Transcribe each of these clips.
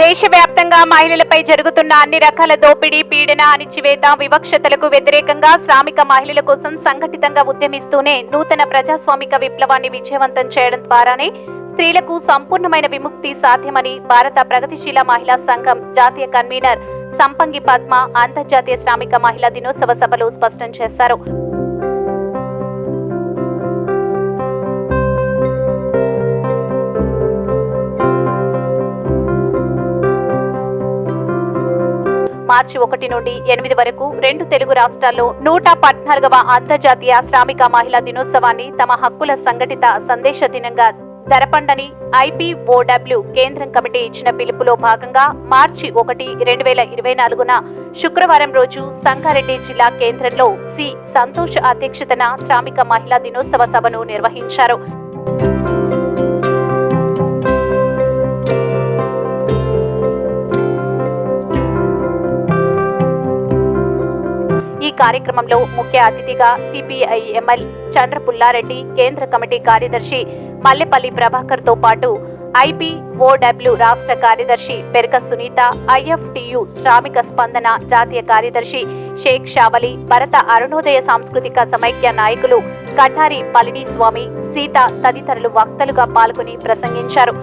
దేశవ్యాప్తంగా మహిళలపై జరుగుతున్న అన్ని రకాల దోపిడీ పీడన అణిచివేత వివక్షతలకు వ్యతిరేకంగా శ్రామిక మహిళల కోసం సంఘటితంగా ఉద్యమిస్తూనే నూతన ప్రజాస్వామిక విప్లవాన్ని విజయవంతం చేయడం ద్వారానే స్త్రీలకు సంపూర్ణమైన విముక్తి సాధ్యమని భారత ప్రగతిశీల మహిళా సంఘం జాతీయ కన్వీనర్ సంపంగి పద్మ అంతర్జాతీయ శ్రామిక మహిళా దినోత్సవ సభలో స్పష్టం చేశారు. మార్చి ఒకటి నుండి ఎనిమిది వరకు రెండు తెలుగు రాష్ట్రాల్లో నూట పద్నాలుగవ అంతర్జాతీయ శ్రామిక మహిళా దినోత్సవాన్ని తమ హక్కుల సంఘటిత సందేశ దినంగా జరపండని ఐపీఓడబ్ల్యూ కేంద్రం కమిటీ ఇచ్చిన పిలుపులో భాగంగా మార్చి ఒకటి రెండు వేల ఇరవై నాలుగున శుక్రవారం రోజు సంగారెడ్డి జిల్లా కేంద్రంలో సి. సంతోష్ అధ్యక్షతన శ్రామిక మహిళా దినోత్సవ సభను నిర్వహించారు. కార్యక్రమంలో ముఖ్య అతిథిగా సిపిఐ ఎంఎల్ చంద్ర పుల్లారెడ్డి కేంద్ర కమిటీ కార్యదర్శి మల్లెపల్లి ప్రభాకర్తో పాటు ఐపీఓడబ్ల్యూ రాష్ట్ర కార్యదర్శి పెరక సునీత ఐఎఫ్టియు శ్రామిక స్పందన జాతీయ కార్యదర్శి షేక్ షావలి భరత అరుణోదయ సాంస్కృతిక సమైక్య నాయకులు కఠారి పళనిస్వామి సీత తదితరులు వక్తలుగా పాల్గొని ప్రసంగించారు.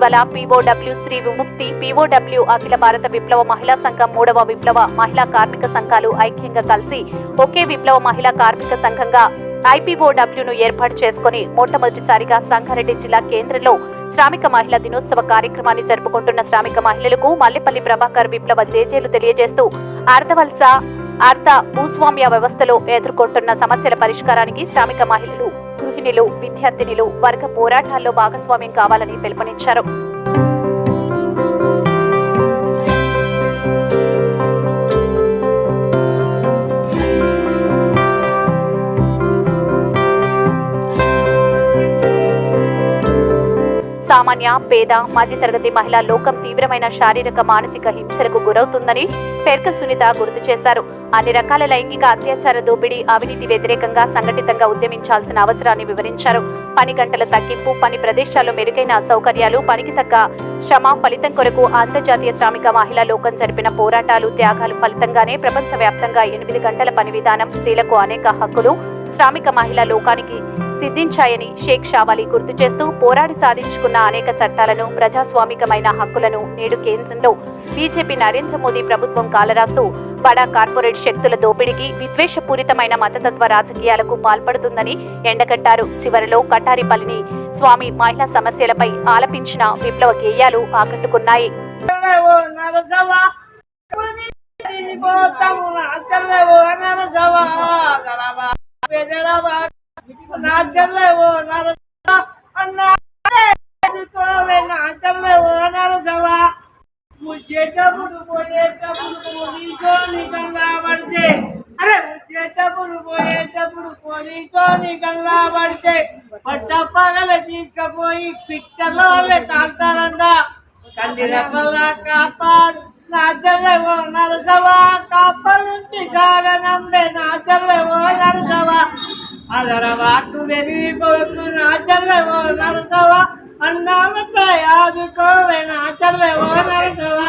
ఇటీవల పీఓడబ్ల్యూ స్త్రీ విముక్తి పీఓడబ్ల్యూ అఖిల భారత విప్లవ మహిళా సంఘం మూడవ విప్లవ మహిళా కార్మిక సంఘాలు ఐక్యంగా కలిసి ఒకే విప్లవ మహిళా కార్మిక సంఘంగా ఐపీఓడబ్ల్యూను ఏర్పాటు చేసుకుని మొట్టమొదటిసారిగా సంగారెడ్డి జిల్లా కేంద్రంలో శ్రామిక మహిళా దినోత్సవ కార్యక్రమాన్ని జరుపుకుంటున్న శ్రామిక మహిళలకు మల్లెపల్లి ప్రభాకర్ విప్లవ జేజేలు తెలియజేస్తూ అర్ధవలస అర్ధ భూస్వామ్య వ్యవస్థలో ఎదుర్కొంటున్న సమస్యల పరిష్కారానికి శ్రామిక మహిళలు విద్యార్థినిలు విద్యార్థినులు వర్గ పోరాటాల్లో భాగస్వామ్యం కావాలని పిలుపునిచ్చారు. సామాన్య పేద మధ్యతరగతి మహిళా లోకం తీవ్రమైన శారీరక మానసిక హింసలకు గురవుతుందని పెర్క సునీత గుర్తు చేశారు. అన్ని రకాల లైంగిక అత్యాచార దోపిడీ అవినీతి వ్యతిరేకంగా సంఘటితంగా ఉద్యమించాల్సిన అవసరాన్ని వివరించారు. పని గంటల తగ్గింపు పని ప్రదేశాల్లో మెరుగైన సౌకర్యాలు పనికి తగ్గ శ్రమ ఫలితం కొరకు అంతర్జాతీయ శ్రామిక మహిళా లోకం జరిపిన పోరాటాలు త్యాగాలు ఫలితంగానే ప్రపంచవ్యాప్తంగా ఎనిమిది గంటల పని విధానం స్త్రీలకు అనేక హక్కులు. శ్రామిక మహిళా లోకానికి సిద్ధించాయని షేక్ షావాలి గుర్తు చేస్తూ పోరాడి సాధించుకున్న అనేక చట్టాలను ప్రజాస్వామికమైన హక్కులను నేడు కేంద్రంలో బీజేపీ నరేంద్ర మోదీ ప్రభుత్వం కాలరాస్తూ బడా కార్పొరేట్ శక్తుల దోపిడీకి విద్వేషపూరితమైన మతతత్వ రాజకీయాలకు పాల్పడుతుందని ఎండగట్టారు చివరిలో కటారిపల్లిని స్వామి మహిళా సమస్యలపై ఆలపించిన విప్లవ గేయాలు ఆకట్టుకున్నాయి చెల్లెవు నరజవ పోతాము నా ముచ్చేటప్పుడు పోయేటప్పుడు నీతోని కల్లా పడితే. అరే ముచ్చేటప్పుడు పోయేటప్పుడు పోనీతోని పడితే. పట్ట పగల తీసుకపోయి పిట్టలో కాల్తారంట కండి రెప్పల్లా కాపాడు నా చెల్లెవో నరసవా కాపలుంటి సాగనందే అదరవాకు వెదిరిపోకు నా చెల్లెవో నరసవా అన్నామతో యాదుకోవే నా చెల్లెవో నరసవా